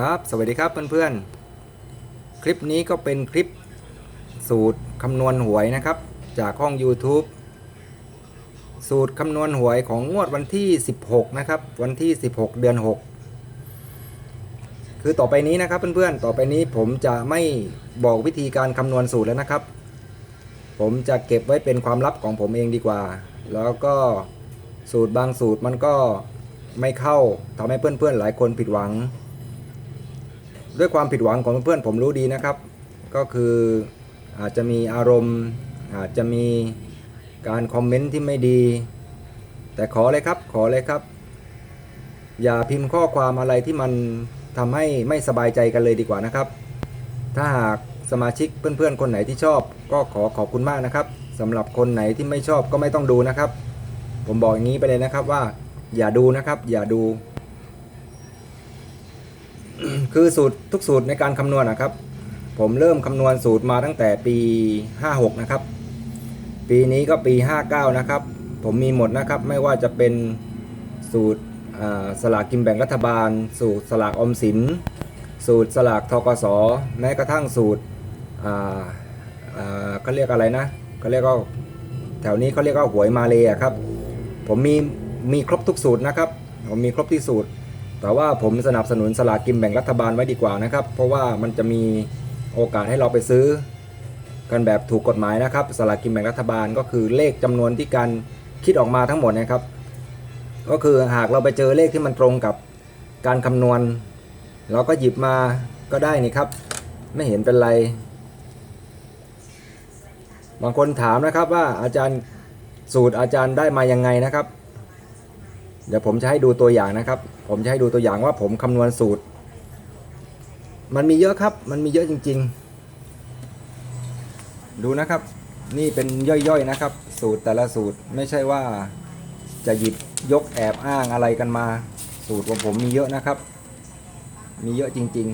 ครับสวัสดีครับเพื่อนๆ คลิปนี้ก็เป็นคลิปสูตรคำนวณหวยนะครับ จากห้อง YouTube สูตรคำนวณหวยของงวดวันที่ 16 นะครับ วันที่ 16 เดือน 6 คือต่อไปนี้นะครับเพื่อนๆ ต่อไปนี้ผมจะไม่บอกวิธีการคำนวณสูตรแล้วนะครับ ผมจะเก็บไว้เป็นความลับของผมเองดีกว่า แล้วก็สูตรบางสูตรมันก็ไม่เข้าทำให้เพื่อนๆ หลายคนผิดหวัง ด้วยความผิดหวังของเพื่อนผมรู้ดีนะครับ ก็คืออาจจะมีอารมณ์อาจจะมีการคอมเมนต์ที่ไม่ดี แต่ขอเลยครับขอเลยครับ อย่าพิมพ์ข้อความอะไรที่มันทำให้ไม่สบายใจกันเลยดีกว่านะครับ ถ้าหากสมาชิกเพื่อนๆ คนไหนที่ชอบ ก็ขอขอบคุณมากนะครับสำหรับคนไหนที่ไม่ชอบก็ไม่ต้องดูนะครับ ผมบอกอย่างนี้ไปเลยนะครับว่า อย่าดูนะครับ อย่าดู คือสูตรทุกสูตรในการคำนวณนะครับ ผมเริ่มคำนวณสูตรมาตั้งแต่ปี 56 นะครับ ปีนี้ก็ปี 59 นะครับ ผมมีหมดนะครับ ไม่ว่าจะเป็นสูตรสลากกินแบ่งรัฐบาล สูตรสลากออมสิน สูตรสลากทกสแม้กระทั่งสูตรอ่าอ่าเขาเรียกอะไรนะเขาเรียกว่าแถวนี้เขาเรียกว่าหวยมาเลยครับ ผมมีมีครบทุกสูตรนะครับ ผมมีครบที่สูตร แต่ว่าผมสนับสนุนสลากกินแบ่งรัฐบาลไว้ดีกว่านะครับ เพราะว่ามันจะมีโอกาสให้เราไปซื้อ กันแบบถูกกฎหมายนะครับสลากกินแบ่งรัฐบาลก็คือเลขจำนวนที่การคิดออกมาทั้งหมดนะครับ ก็คือหากเราไปเจอเลขที่มันตรงกับการคำนวณ เราก็หยิบมาก็ได้นี่ครับ ไม่เห็นเป็นไร บางคนถามนะครับว่าอาจารย์สูตรอาจารย์ได้มายังไงนะครับ เดี๋ยวผมจะให้ดูตัวอย่างนะครับ ผมจะให้ดูตัวอย่างว่าผมคำนวณสูตร มันมีเยอะครับ มันมีเยอะจริง ๆ ดูนะครับ นี่เป็นย่อยๆนะครับ สูตรแต่ละสูตรไม่ใช่ว่าจะหยิบยกแอบอ้างอะไรกันมา สูตรของผมมีเยอะนะครับ มีเยอะจริง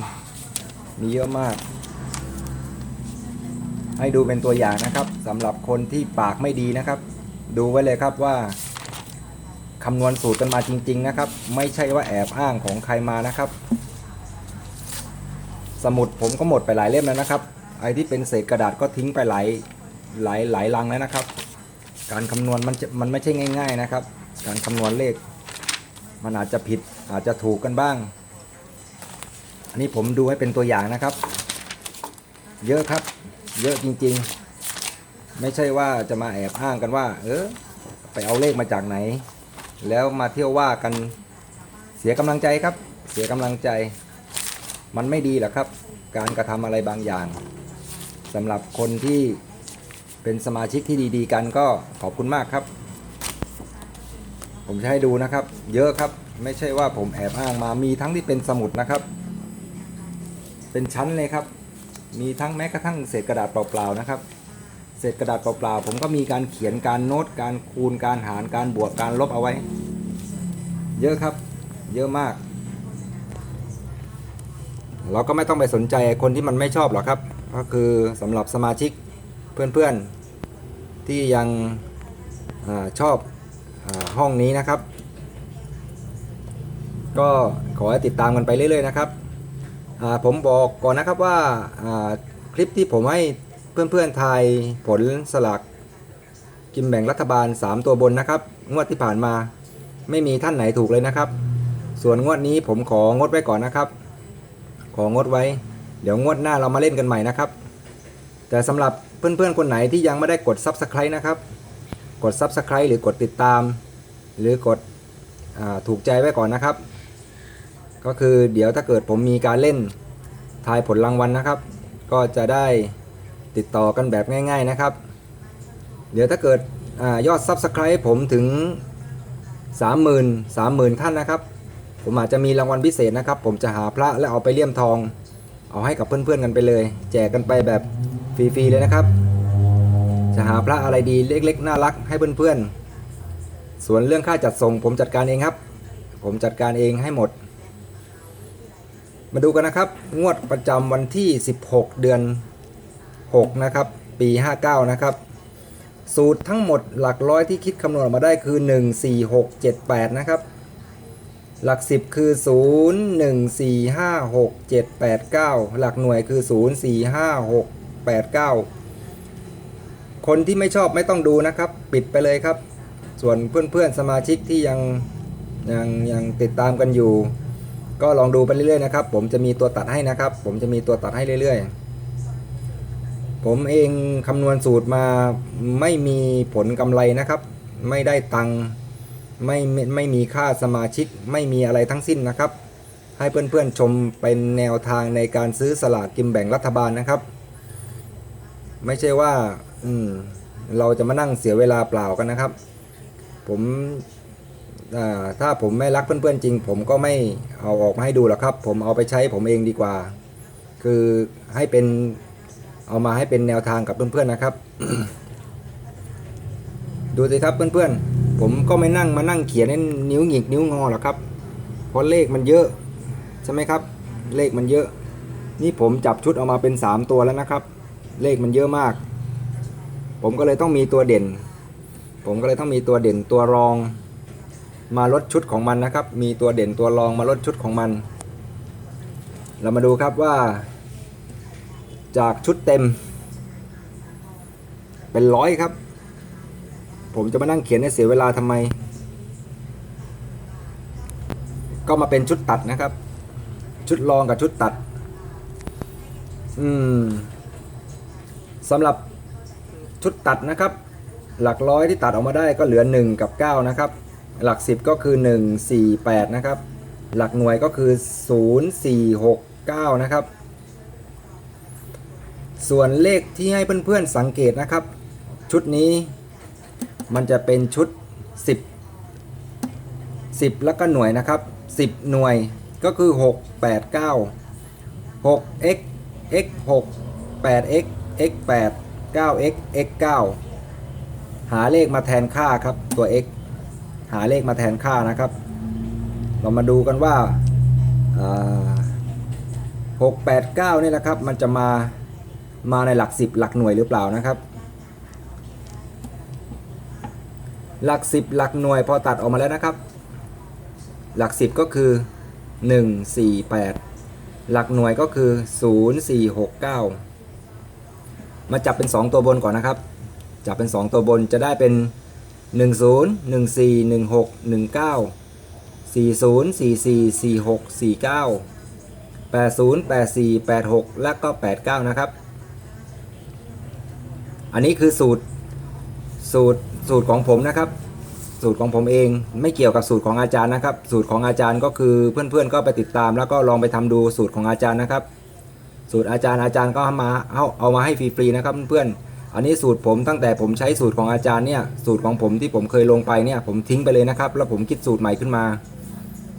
ๆ มีเยอะมาก ให้ดูเป็นตัวอย่างนะครับสำหรับคนที่ปากไม่ดีนะครับ ดูไว้เลยครับว่า คำนวณสูตรกันมาจริง ๆ นะครับ ไม่ใช่ว่าแอบอ้างของใครมานะครับ สมุดผมก็หมดไปหลายเล่มแล้วนะครับไอ้ที่เป็นเศษกระดาษก็ทิ้งไปหลายหลายหลายลังแล้วนะครับ การคำนวณมันมันไม่ใช่ง่าย ๆนะครับ การคำนวณเลข มันอาจจะผิดอาจจะถูกกันบ้าง อันนี้ผมดูให้เป็นตัวอย่างนะครับ เยอะครับ เยอะจริง ๆ ไม่ใช่ว่าจะมาแอบอ้างกันว่า เออไปเอาเลขมาจากไหน แล้วมาเที่ยวว่ากันเสียกำลังใจครับ เสียกำลังใจ มันไม่ดีหรอกครับ การกระทำอะไรบางอย่างสำหรับคนที่เป็นสมาชิกที่ดีๆ กันก็ขอบคุณมากครับ ผมจะให้ดูนะครับ เยอะครับไม่ใช่ว่าผมแอบอ้างมามีทั้งที่เป็นสมุดนะครับ เป็นชั้นเลยครับ มีทั้งแม้กระทั่งเศษกระดาษเปล่าๆนะครับ เศษกระดาษเปล่าๆผมก็มีการเขียนการโน้ตการคูณการหารการบวกการลบเอาไว้ เยอะครับ เยอะมาก เราก็ไม่ต้องไปสนใจคนที่มันไม่ชอบหรอกครับ ก็คือสำหรับสมาชิกเพื่อนๆที่ยังอชอบอห้องนี้นะครับ ก็ขอให้ติดตามกันไปเรื่อยๆนะครับผมบอกก่อนนะครับว่าคลิปที่ผมให้ เพื่อนๆทายผลสลากกินแบ่งรัฐบาล 3 ตัวบนนะครับ งวดที่ผ่านมาไม่มีท่านไหนถูกเลยนะครับ ส่วนงวดนี้ผมของดไว้ก่อนนะครับ ของดไว้ เดี๋ยวงวดหน้าเรามาเล่นกันใหม่นะครับ แต่สำหรับเพื่อนๆคนไหนที่ยังไม่ได้กด Subscribe นะครับ กด Subscribe หรือกดติดตาม หรือกดอถูกใจไว้ก่อนนะครับ ก็คือเดี๋ยวถ้าเกิดผมมีการเล่นทายผลรางวัลนะครับ ก็จะได้ ติดต่อกันแบบง่ายๆนะครับ เดี๋ยวถ้าเกิดอยอด Subscribe ผมถึง 30,000 30,000 ท่านนะครับ ผมอาจจะมีรางวัลพิเศษนะครับ ผมจะหาพระและเอาไปเลี่ยมทอง เอาให้กับเพื่อนๆกันไปเลย แจกกันไปแบบฟรีๆเลยนะครับ จะหาพระอะไรดีเล็กๆ น่ารักให้เพื่อนๆ ส่วนเรื่องค่าจัดส่ง ผมจัดการเองครับ ผมจัดการเองให้หมด มาดูกันนะครับ งวดประจำวันที่ 16 เดือน 6 นะครับ ปี 59 นะครับ สูตรทั้งหมดหลักร้อยที่คิดคำนวณออกมาได้คือ 1 4 6 7 8 นะครับ หลักสิบคือศูนย์หนึ่งสี่ห้าหกเจ็ดแปดเก้าหลักหน่วยคือศูนย์สี่ห้าหกแปดเก้าคนที่ไม่ชอบไม่ต้องดูนะครับ ปิดไปเลยครับ ส่วนเพื่อนๆสมาชิกที่ยังยังยังติดตามกันอยู่ ก็ลองดูไปเรื่อยๆนะครับ ผมจะมีตัวตัดให้นะครับ ผมจะมีตัวตัดให้เรื่อยๆ ผมเองคำนวณสูตรมาไม่มีผลกำไรนะครับ ไม่ได้ตังค์ไม่ไม่ไม่มีค่าสมาชิกไม่มีอะไรทั้งสิ้นนะครับ ให้เพื่อนๆชมเป็นแนวทางในการซื้อสลากกินแบ่งรัฐบาลนะครับ ไม่ใช่ว่าอืมเราจะมานั่งเสียเวลาเปล่ากันนะครับ ผมถ้าผมไม่รักเพื่อนๆจริง ผมก็ไม่เอาออกมาให้ดูหรอกครับ ผมเอาไปใช้ผมเองดีกว่า คือให้เป็น เอามาให้เป็นแนวทางกับเพื่อนๆนะครับ ดูสิครับเพื่อนๆ ผมก็ไม่นั่งมานั่งเขียนให้นิ้วหงิกนิ้วงอหรอกครับ เพราะเลขมันเยอะ ใช่ไหมครับ เลขมันเยอะ นี่ผมจับชุดออกมาเป็น 3 ตัวแล้วนะครับ เลขมันเยอะมาก ผมก็เลยต้องมีตัวเด่น ผมก็เลยต้องมีตัวเด่นตัวรอง มาลดชุดของมันนะครับ มีตัวเด่นตัวรองมาลดชุดของมัน เรามาดูครับว่า จากชุดเต็ม เป็นร้อยครับ ผมจะมานั่งเขียนให้เสียเวลาทำไม ก็มาเป็นชุดตัดนะครับ ชุดรองกับชุดตัด อืมสำหรับชุดตัดนะครับ หลักร้อยที่ตัดออกมาได้ก็เหลือ 1 กับ 9 นะครับ หลัก 10 ก็คือ 1 4 8 นะครับ หลักหน่วยก็คือ 0 4 6 9 นะครับ ส่วนเลขที่ให้เพื่อนๆสังเกตนะครับ ชุดนี้มันจะเป็นชุด 10 10 แล้วก็หน่วยนะครับ 10 หน่วยก็คือ 6 8 9 6 x x 6 8 x x 8 9 x x 9หาเลขมาแทนค่าครับตัว x หาเลขมาแทนค่านะครับ เรามาดูกันว่าหกแปดเก้านี่แหละครับ มันจะมา มาในหลักสิบหลักหน่วยหรือเปล่านะครับ หลักสิบหลักหน่วยพอตัดออกมาแล้วนะครับ หลักสิบก็คือ 1 4 8 หลักหน่วยก็คือ 0 4 6 9 มาจับเป็น 2 ตัวบนก่อนนะครับ จับเป็น 2 ตัวบนจะได้เป็น 10 14 16 19 40 44 46 49 80 84 86 และก็ 89 นะครับ อันนี้คือสูตรสูตรสูตรของผมนะครับ สูตรของผมเองไม่เกี่ยวกับสูตรของอาจารย์นะครับ สูตรของอาจารย์ก็คือเพื่อนๆก็ไปติดตาม แล้วก็ลองไปทำดูสูตรของอาจารย์นะครับ สูตรอาจารย์อาจารย์ก็มาเอาเอามาให้ฟรีๆนะครับเพื่อนๆอันนี้สูตรผมตั้งแต่ผมใช้สูตรของอาจารย์เนี่ยสูตรของผมที่ผมเคยลงไปเนี่ยผมทิ้งไปเลยนะครับ แล้วผมคิดสูตรใหม่ขึ้นมา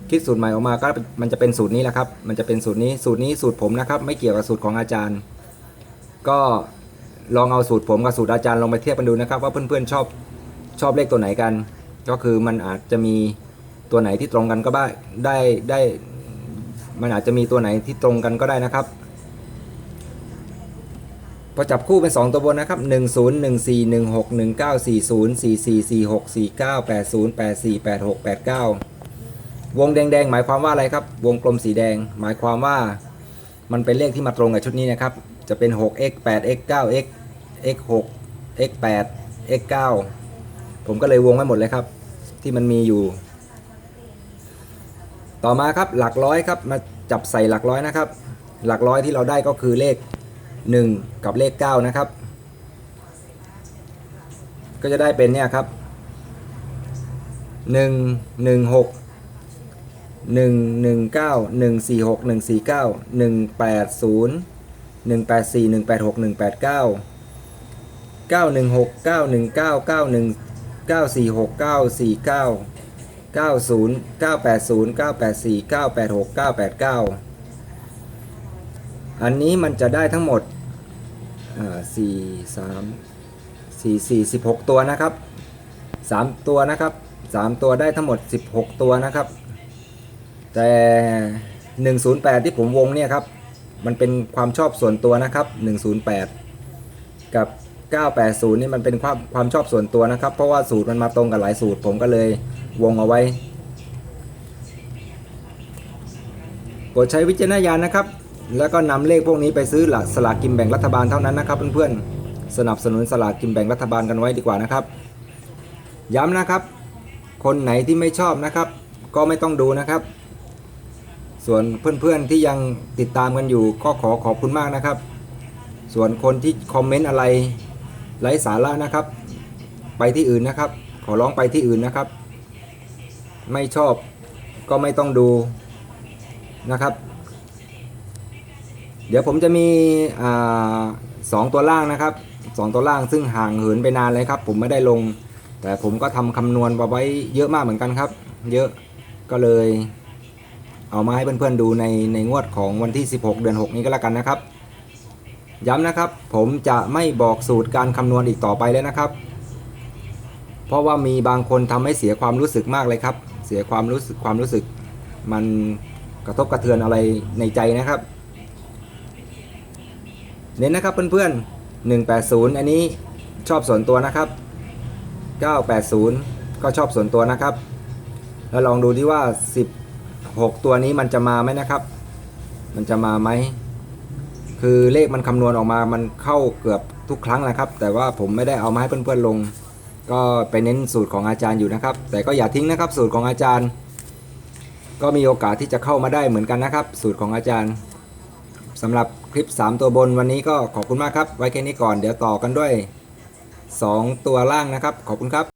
คิดสูตรใหม่ออกมาก็มันจะเป็นสูตรนี้แหละครับ มันจะเป็นสูตรนี้ สูตรนี้สูตรผมนะครับ ไม่เกี่ยวกับสูตรของอาจารย์ ก็ ลองเอาสูตรผมกับสูตรอาจารย์ลองไปเทียบกันดูนะครับ ว่าเพื่อนๆชอบชอบเลขตัวไหนกัน ก็คือมันอาจจะมีตัวไหนที่ตรงกันก็ได้ได้ได้ มันอาจจะมีตัวไหนที่ตรงกันก็ได้นะครับพอจับคู่เป็น 2 ตัวบนนะครับ 1 0 1 4 1 6 1 9 4 0 4 4 4 6 4 9 8 0 8 4 8 6 8 9 วงแดงๆ หมายความว่าอะไรครับ วงกลมสีแดง หมายความว่ามันเป็นเลขที่มาตรงกับชุดนี้นะครับ จะเป็น 6x 8x 9x x 6 x 8 x 9ผมก็เลยวงไว้หมดเลยครับ ที่มันมีอยู่ ต่อมาครับหลักร้อยครับมาจับใส่หลักร้อยนะครับ หลักร้อยที่เราได้ก็คือเลข 1 กับเลข 9 นะครับ ก็จะได้เป็นเนี่ยครับ 1 1 6 1 1 9 1 4 6 1 4 9 1 8 0 1 8 4 1 8 6 1 8 9 9 1 6 9 1 9 9 1 9 4 6 9 4 9 90 980 984 986 989 อันนี้มันจะได้ทั้งหมดอ่า4 3 4 4 16ตัวนะครับ3ตัวนะครับ3ตัวได้ทั้งหมด16ตัวนะครับ แต่108ที่ผมวงเนี่ยครับ มันเป็นความชอบส่วนตัวนะครับ108กับ 980 นี่มันเป็นความความชอบส่วนตัวนะครับ เพราะว่าสูตรมันมาตรงกับหลายสูตร ผมก็เลยวงเอาไว้โปรดใช้วิจารณญาณนะครับ แล้วก็นำเลขพวกนี้ไปซื้อหลักสลากกินแบ่งรัฐบาลเท่านั้นนะครับเพื่อนๆ สนับสนุนสลากกินแบ่งรัฐบาลกันไว้ดีกว่านะครับ ย้ำนะครับ คนไหนที่ไม่ชอบนะครับ ก็ไม่ต้องดูนะครับ ส่วนเพื่อนๆที่ยังติดตามกันอยู่ก็ขอขอบคุณมากนะครับ ส่วนคนที่คอมเมนต์อะไร ไร้สาระนะครับ ไปที่อื่นนะครับ ขอร้องไปที่อื่นนะครับ ไม่ชอบก็ไม่ต้องดูนะครับ เดี๋ยวผมจะมีอสองตัวล่างนะครับสองตัวล่างซึ่งห่างเหินไปนานเลยครับ ผมไม่ได้ลง แต่ผมก็ทำคำนวณมาไว้เยอะมากเหมือนกันครับ เยอะก็เลยเอามาให้เพื่อนๆดูในในงวดของวันที่ 16 เดือน 6 นี้ก็แล้วกันนะครับ ย้ำนะครับ ผมจะไม่บอกสูตรการคำนวณอีกต่อไปแล้วนะครับ เพราะว่ามีบางคนทำให้เสียความรู้สึกมากเลยครับ เสียความรู้สึกความรู้สึก มันกระทบกระเทือนอะไรในใจนะครับ เน้นนะครับเพื่อนๆ 180 อันนี้ชอบส่วนตัวนะครับ 980 ก็ชอบส่วนตัวนะครับ แล้วลองดูที่ว่า 16 ตัวนี้มันจะมาไหมนะครับ มันจะมาไหม คือเลขมันคำนวณออกมามันเข้าเกือบทุกครั้งนะครับ แต่ว่าผมไม่ได้เอามาให้เพื่อนๆลง ก็ไปเน้นสูตรของอาจารย์อยู่นะครับ แต่ก็อย่าทิ้งนะครับ สูตรของอาจารย์ ก็มีโอกาสที่จะเข้ามาได้เหมือนกันนะครับ สูตรของอาจารย์สำหรับคลิป 3 ตัวบนวันนี้ก็ขอบคุณมากครับ ไว้แค่นี้ก่อนเดี๋ยวต่อกันด้วย 2 ตัวล่างนะครับ ขอบคุณครับ